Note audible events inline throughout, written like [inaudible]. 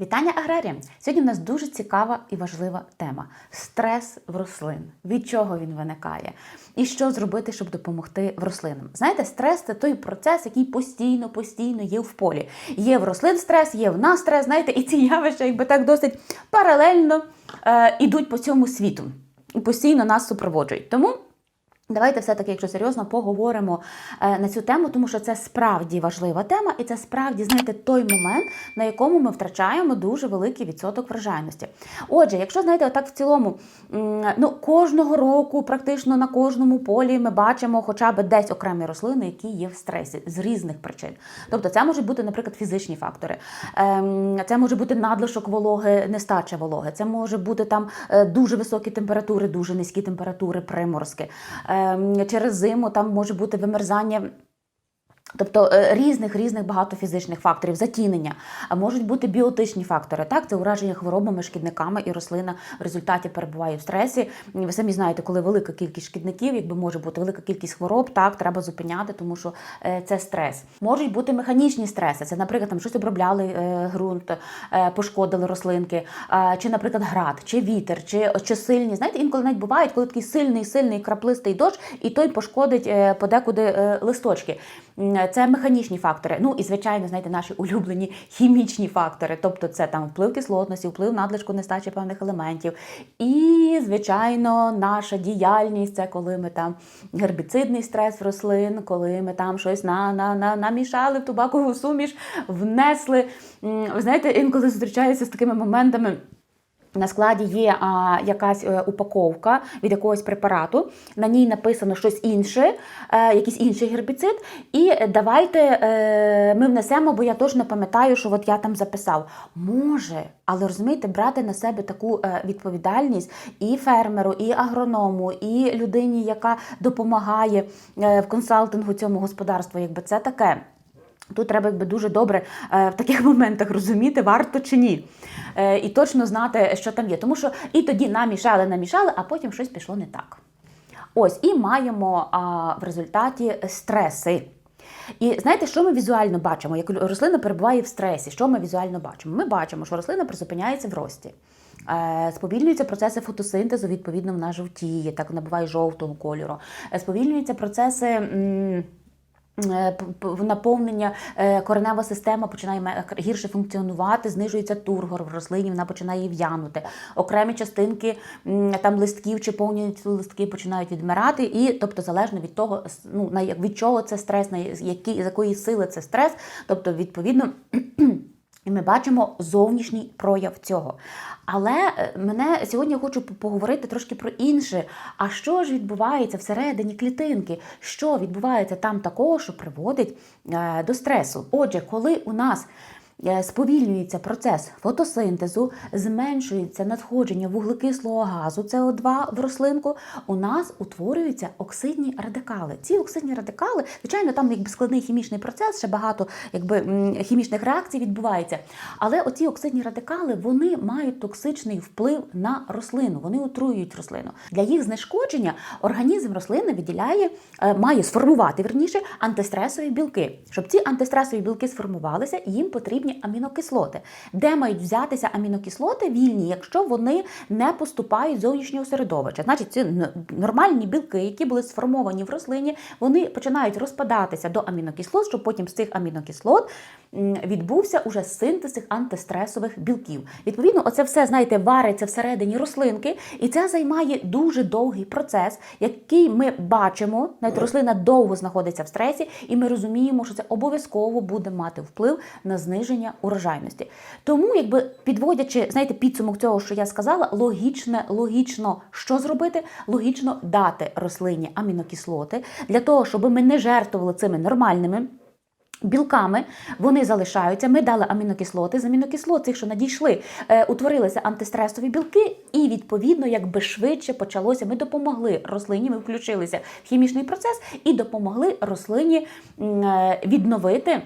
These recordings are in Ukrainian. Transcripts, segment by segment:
Вітання аграріям! Сьогодні в нас дуже цікава і важлива тема стрес в рослин. Від чого він виникає? І що зробити, щоб допомогти в рослинам? Знаєте, стрес це той процес, який постійно, постійно є в полі. Є в рослин стрес, є в нас стрес, знаєте, і ці явища, якби так досить паралельно е, ідуть по цьому світу і постійно нас супроводжують. Тому. Давайте все-таки, якщо серйозно, поговоримо е, на цю тему, тому що це справді важлива тема, і це справді, знаєте, той момент, на якому ми втрачаємо дуже великий відсоток вражайності. Отже, якщо знаєте, отак в цілому, ну кожного року, практично на кожному полі ми бачимо хоча б десь окремі рослини, які є в стресі з різних причин. Тобто, це можуть бути, наприклад, фізичні фактори, ем, це може бути надлишок вологи, нестача вологи, це може бути там е, дуже високі температури, дуже низькі температури, приморозки. Ем, Через зиму там може бути вимерзання. Тобто е, різних різних багато фізичних факторів, затінення, а можуть бути біотичні фактори. Так, це ураження хворобами, шкідниками, і рослина в результаті перебуває в стресі. Ви самі знаєте, коли велика кількість шкідників, якби може бути велика кількість хвороб, так треба зупиняти, тому що е, це стрес. Можуть бути механічні стреси. Це, наприклад, там щось обробляли е, ґрунт, пошкодили рослинки, чи, наприклад, град, чи вітер, чи, чи сильні. Знаєте, інколи навіть бувають, коли такий сильний, сильний краплистий дощ, і той пошкодить подекуди листочки. Це механічні фактори. Ну і звичайно, знаєте, наші улюблені хімічні фактори, тобто це там вплив кислотності, вплив надлишку нестачі певних елементів. І, звичайно, наша діяльність це коли ми там гербіцидний стрес рослин, коли ми там щось на, на, на, намішали в тубакову суміш, внесли. Ви знаєте, інколи зустрічаюся з такими моментами. На складі є а, якась е, упаковка від якогось препарату, на ній написано щось інше, е, якийсь інший гербіцид. І давайте е, ми внесемо, бо я точно пам'ятаю, що от я там записав. Може, але розумієте, брати на себе таку е, відповідальність і фермеру, і агроному, і людині, яка допомагає е, в консалтингу цьому господарству, якби це таке. Тут треба якби дуже добре е, в таких [laughs] моментах розуміти, варто чи ні. Е, і точно знати, що там є. Тому що і тоді намішали, намішали, а потім щось пішло не так. Ось, і маємо в результаті стреси. І знаєте, що ми візуально бачимо? Як рослина перебуває в стресі, що ми візуально бачимо? Ми бачимо, що рослина призупиняється в рості. Е, Сповільнюються процеси фотосинтезу, відповідно, вона жовтіє, так набуває жовтого кольору. Сповільнюються процеси. Е, наповнення е, коренева система починає гірше функціонувати, знижується тургор в рослині, вона починає в'янути. Окремі частинки там листків чи повністю листки починають відмирати, і тобто залежно від того, ну від чого це стрес, на які з якої сили це стрес, тобто відповідно. І ми бачимо зовнішній прояв цього. Але е, мене сьогодні я хочу поговорити трошки про інше. А що ж відбувається всередині клітинки? Що відбувається там такого, що приводить е, до стресу? Отже, коли у нас сповільнюється процес фотосинтезу, зменшується надходження вуглекислого газу СО2 в рослинку, у нас утворюються оксидні радикали. Ці оксидні радикали, звичайно, там якби складний хімічний процес, ще багато якби хімічних реакцій відбувається. Але оці оксидні радикали вони мають токсичний вплив на рослину, вони отруюють рослину. Для їх знешкодження організм рослини виділяє, е, має сформувати верніше антистресові білки. Щоб ці антистресові білки сформувалися, їм потрібні амінокислоти. Де мають взятися амінокислоти вільні, якщо вони не поступають з зовнішнього середовища? Значить, ці нормальні білки, які були сформовані в рослині, вони починають розпадатися до амінокислот, щоб потім з цих амінокислот відбувся уже синтез цих антистресових білків. Відповідно, оце все, знаєте, вариться всередині рослинки, і це займає дуже довгий процес, який ми бачимо. Навіть рослина довго знаходиться в стресі, і ми розуміємо, що це обов'язково буде мати вплив на зниження урожайності. Тому, якби підводячи, знаєте, підсумок цього, що я сказала, логічне, логічно, що зробити? Логічно дати рослині амінокислоти для того, щоб ми не жертвували цими нормальними. Білками вони залишаються. Ми дали амінокислоти. З амінокислот, цих, що надійшли, е, утворилися антистресові білки, і відповідно, якби швидше почалося. Ми допомогли рослині. Ми включилися в хімічний процес і допомогли рослині е, відновити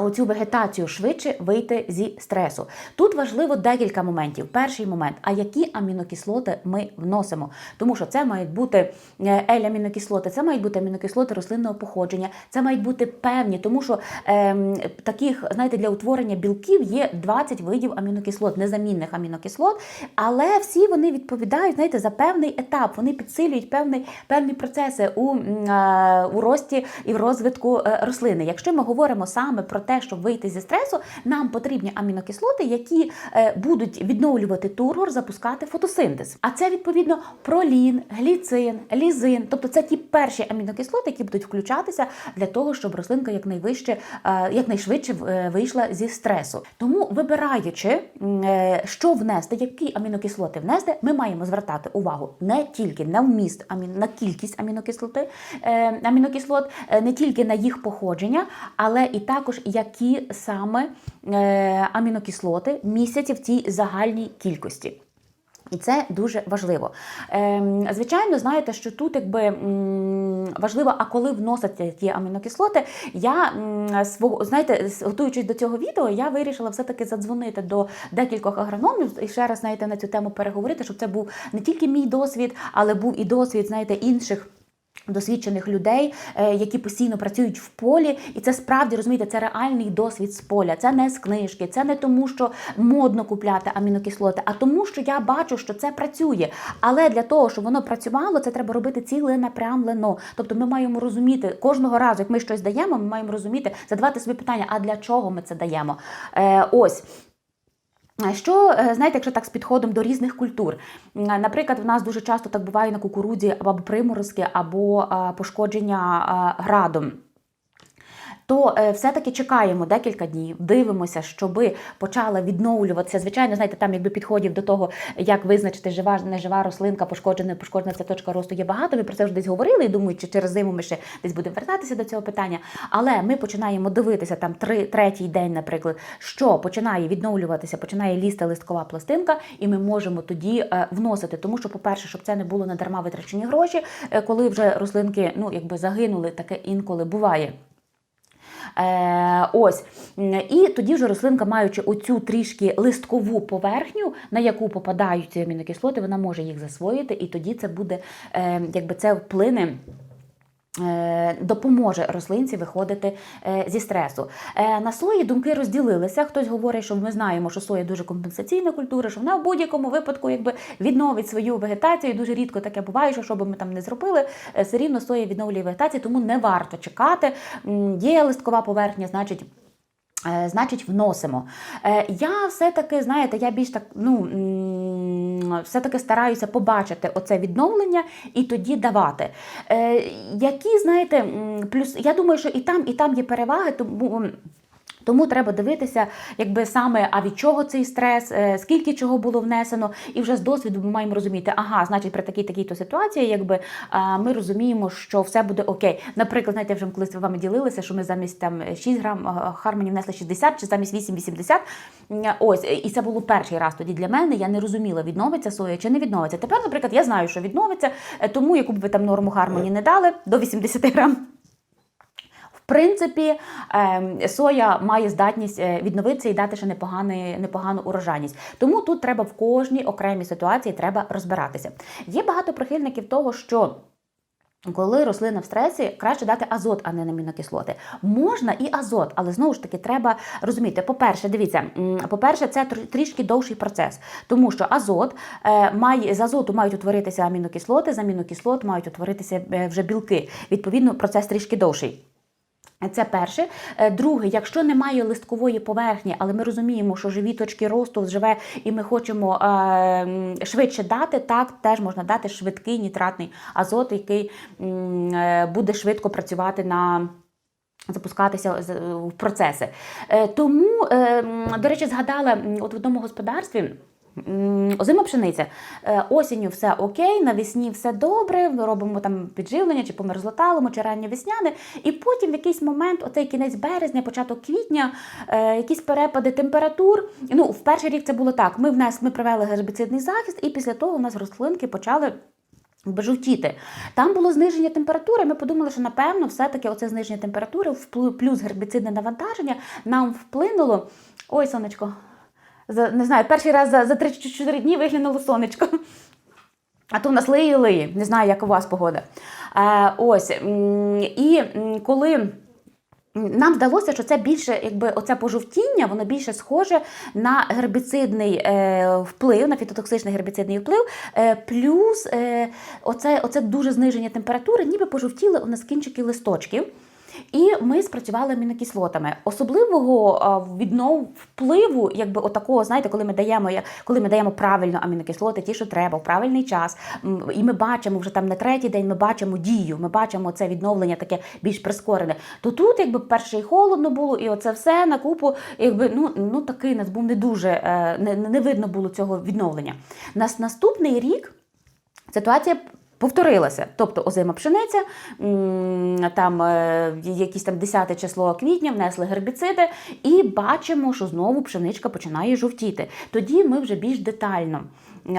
оцю вегетацію швидше вийти зі стресу. Тут важливо декілька моментів. Перший момент, а які амінокислоти ми вносимо? Тому що це мають бути е, L-амінокислоти, це мають бути амінокислоти рослинного походження, це мають бути певні, тому що ем, таких, знаєте, для утворення білків є 20 видів амінокислот, незамінних амінокислот, але всі вони відповідають, знаєте, за певний етап. Вони підсилюють певний, певні процеси у, е, у рості і в розвитку е, рослини. Якщо ми говоримо саме про те, щоб вийти зі стресу, нам потрібні амінокислоти, які е, будуть відновлювати тургор, запускати фотосинтез. А це відповідно пролін, гліцин, лізин. Тобто це ті перші амінокислоти, які будуть включатися для того, щоб рослинка якнайвище, е, якнайшвидше е, вийшла зі стресу. Тому вибираючи, що внести, які амінокислоти внести, ми маємо звертати увагу не тільки на вміст на кількість амінокислоти, амінокислот, не тільки на їх походження, але і також які саме е, амінокислоти містяться в цій загальній кількості. І це дуже важливо. Ем, звичайно, знаєте, що тут якби важливо, а коли вносяться ті амінокислоти, я свого знаєте, готуючись до цього відео, я вирішила все-таки задзвонити до декількох агрономів і ще раз знаєте на цю тему переговорити, щоб це був не тільки мій досвід, але був і досвід, знаєте, інших. Досвідчених людей, е, які постійно працюють в полі, і це справді розумієте, це реальний досвід з поля. Це не з книжки, це не тому, що модно купляти амінокислоти, а тому, що я бачу, що це працює. Але для того, щоб воно працювало, це треба робити ціленапрямлено. Тобто, ми маємо розуміти кожного разу, як ми щось даємо, ми маємо розуміти, задавати собі питання, а для чого ми це даємо? Е, ось. Що е, знаєте, якщо так з підходом до різних культур, наприклад, в нас дуже часто так буває на кукурудзі або приморозки, або пошкодження градом. То е, все-таки чекаємо декілька днів, дивимося, щоби почала відновлюватися. Звичайно, знаєте, там якби підходів до того, як визначити жива нежива рослинка, пошкоджена, пошкоджена ця точка росту є багато. Ми про це вже десь говорили і думаю, чи через зиму ми ще десь будемо вертатися до цього питання. Але ми починаємо дивитися там три, третій день, наприклад, що починає відновлюватися, починає лізти листкова пластинка, і ми можемо тоді е, вносити. Тому що, по-перше, щоб це не було надарма витрачені гроші, е, коли вже рослинки ну якби загинули, таке інколи буває. Е, ось. І тоді вже рослинка, маючи оцю трішки листкову поверхню, на яку попадають ці амінокислоти, вона може їх засвоїти, і тоді це буде, е, якби це вплине. Е, Допоможе рослинці виходити е, зі стресу. Е, На сої думки розділилися. Хтось говорить, що ми знаємо, що соя дуже компенсаційна культура, що вона в будь-якому випадку якби відновить свою вегетацію. Дуже рідко таке буває, що що би ми там не зробили, все рівно соя відновлює вегетацію, тому не варто чекати. Є листкова поверхня, значить. Значить, вносимо. Я все-таки, знаєте, я більш так, ну все-таки стараюся побачити оце відновлення і тоді давати. Е, Які, знаєте, плюс я думаю, що і там, і там є переваги, тому. Тому треба дивитися, якби саме а від чого цей стрес, е, скільки чого було внесено, і вже з досвіду ми маємо розуміти, ага, значить, при такій такій то ситуації, якби ми розуміємо, що все буде окей. Наприклад, знаєте, вже колись з вами ділилися, що ми замість там 6 грам а, внесли 60 чи замість 8,80. М, Ось, і це було перший раз тоді для мене. Я не розуміла, відновиться соя чи не відновиться. Тепер, наприклад, я знаю, що відновиться, е, тому яку б ви там норму хармоні не дали до 80 грам. Принципі, ем, соя має здатність е, відновитися і дати ще непоганий, непогану урожайність. Тому тут треба в кожній окремій ситуації треба розбиратися. Є багато прихильників того, що. Коли рослина в стресі, краще дати азот, а не амінокислоти. Можна і азот, але знову ж таки треба розуміти. По-перше, дивіться, по-перше, це трішки довший процес, тому що азот е, має з азоту мають утворитися амінокислоти, з амінокислот мають утворитися е, вже білки. Відповідно, процес трішки довший. Це перше. Е, Друге, якщо немає листкової поверхні, але ми розуміємо, що живі точки росту живе, і ми хочемо е, швидше дати, так теж можна дати швидкий нітратний азот, який е, буде швидко працювати на. Запускатися в процеси. Е, Тому, е, до речі, згадала от в одному господарстві. Озима пшениця. Е, Осінню все окей, навесні все добре, робимо там підживлення, чи померзлоталимо, чи раннє весняне. І потім в якийсь момент, оцей кінець березня, початок квітня, е, якісь перепади температур. Ну, в перший рік це було так. Ми внесли, ми провели гербіцидний захист, і після того у нас рослинки почали. якби жовтіти. Там було зниження температури. Ми подумали, що напевно все-таки оце зниження температури плюс гербіцидне навантаження нам вплинуло. Ой, сонечко. За, не знаю, перший раз за, за 3-4 дні виглянуло сонечко. А то в нас лиє. Не знаю, як у вас погода. Е, ось. І коли. Нам здалося, що це більше, якби оце пожовтіння, воно більше схоже на гербіцидний е, вплив, на фітотоксичний гербіцидний вплив, е, плюс е, оце, оце дуже зниження температури, ніби пожовтіли у нас кінчики листочків. І ми спрацювали амінокислотами. Особливого віднов впливу, якби отакого, знаєте, коли ми даємо, коли ми даємо правильно амінокислоти, ті, що треба, в правильний час. І ми бачимо вже там на третій день, ми бачимо дію, ми бачимо це відновлення таке більш прискорене. То тут, якби перше і холодно було, і оце все на купу, якби ну, ну такий нас був не дуже е, не, не видно було цього відновлення. Нас наступний рік ситуація. Повторилася, тобто озима пшениця, там е, якісь там 10 число квітня внесли гербіциди, і бачимо, що знову пшеничка починає жовтіти. Тоді ми вже більш детально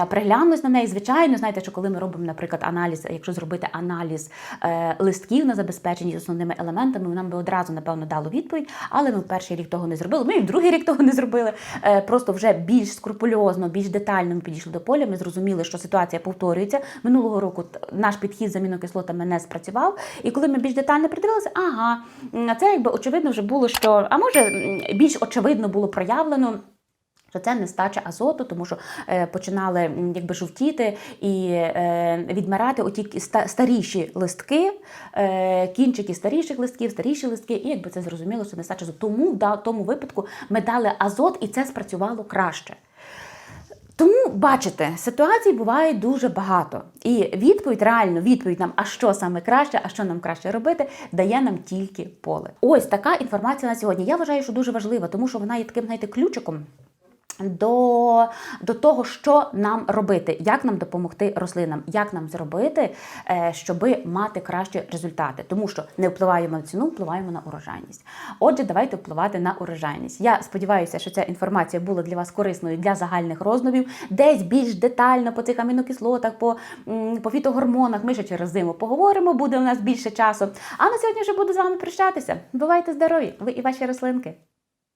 приглянулись на неї. Звичайно, знаєте, що коли ми робимо, наприклад, аналіз, якщо зробити аналіз е, листків на забезпеченні основними елементами, нам би одразу напевно дало відповідь, але ми в перший рік того не зробили. Ми і в другий рік того не зробили. Е, просто вже більш скрупульозно, більш детально ми підійшли до поля. Ми зрозуміли, що ситуація повторюється. Минулого року наш підхід з амінокислотами не спрацював. І коли ми більш детально придивилися, ага, це якби очевидно вже було, що а може більш очевидно було проявлено. Що це нестача азоту, тому що е, починали якби жовтіти і е, відмирати оті старіші листки, е, кінчики старіших листків, старіші листки, і якби це зрозуміло, що нестача азоту. Тому в тому випадку ми дали азот, і це спрацювало краще. Тому бачите, ситуацій буває дуже багато. І відповідь, реально, відповідь нам, а що саме краще, а що нам краще робити, дає нам тільки поле. Ось така інформація на сьогодні. Я вважаю, що дуже важлива, тому що вона є таким, знаєте, ключиком. До, до того, що нам робити, як нам допомогти рослинам, як нам зробити, е, щоб мати кращі результати, тому що не впливаємо на ціну, впливаємо на урожайність. Отже, давайте впливати на урожайність. Я сподіваюся, що ця інформація була для вас корисною для загальних роздумів, десь більш детально по цих амінокислотах, по, по фітогормонах. Ми ще через зиму поговоримо, буде у нас більше часу. А на сьогодні вже буду з вами прощатися. Бувайте здорові! Ви і ваші рослинки.